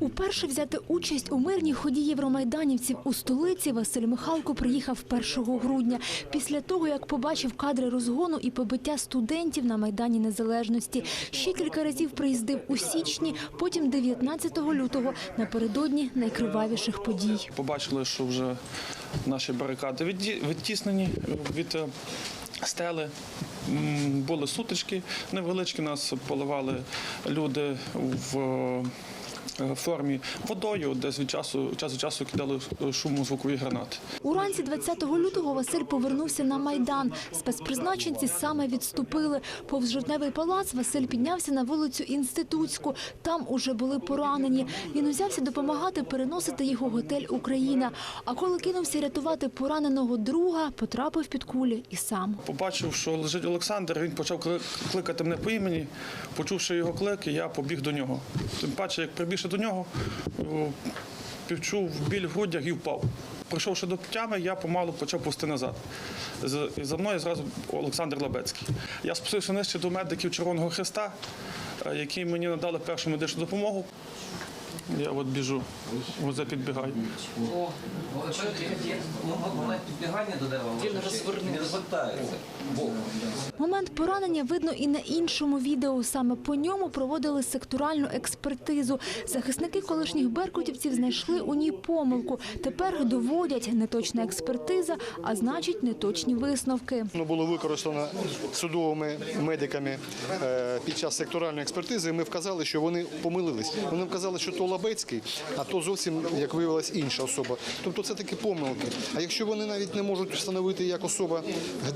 Уперше взяти участь у мирній ході євромайданівців у столиці Василь Михалко приїхав 1 грудня, після того, як побачив кадри розгону і побиття студентів на Майдані Незалежності. Ще кілька разів приїздив у січні, потім 19 лютого, напередодні найкривавіших подій. Побачили, що вже наші барикади відтіснені від е, стели. Були сутички невеличкі, нас поливали люди в е, формі водою, десь від часу, час від часу кидали шумозвукові гранати. Уранці 20 лютого Василь повернувся на Майдан. Спецпризначенці саме відступили. Повз жовтневий палац Василь піднявся на вулицю Інститутську. Там уже були поранені. Він узявся допомагати переносити їх у готель Україна. А коли кинувся рятувати пораненого друга, потрапив під кулі і сам. Побачив, що лежить Олександр, він почав кли- кликати мене по імені. Почувши його клик, я побіг до нього. Тим паче, як прибігши до нього, відчув біль в грудях і впав. Прийшовши до тями, я помалу почав пусти назад. За мною зразу Олександр Лабецький. Я спустився нижче до медиків Червоного Христа, е, які мені надали першу медичну допомогу. Я от біжу, оце підбігаю. О, момент підбігання до дерева. Він. Не розвертається. Момент поранення видно і на іншому відео. Саме по ньому проводили секторальну експертизу. Захисники колишніх беркутівців знайшли у ній помилку. Тепер доводять неточна експертиза, а значить неточні висновки. Воно було використано судовими медиками е, під час секторальної експертизи. Ми вказали, що вони помилились. Вони вказали, що то Лабецький, а то зовсім, як виявилось, інша особа. Тобто це такі помилки. А якщо вони навіть не можуть встановити, як особа,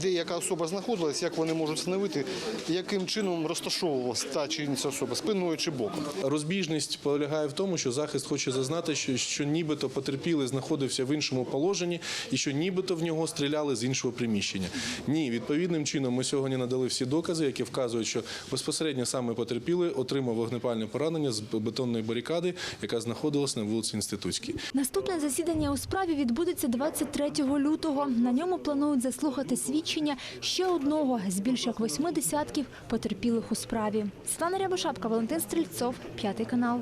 де яка особа знаходилась, як вони можуть встановити, яким чином розташовувалась та чи інша особа, спиною чи боком. Розбіжність полягає в тому, що захист хоче зазнати, що, що нібито потерпілий знаходився в іншому положенні і що нібито в нього стріляли з іншого приміщення. Ні, відповідним чином ми сьогодні надали всі докази, які вказують, що безпосередньо саме потерпілий отримав вогнепальне поранення з бетонної барикади, яка знаходилась на вулиці Інститутській. Наступне засідання у справі відбудеться 23 лютого. На ньому планують заслухати свідчення ще одного з більш як восьми десятків потерпілих у справі. Світлана Рябошапка, Валентин Стрільцов, п'ятий канал.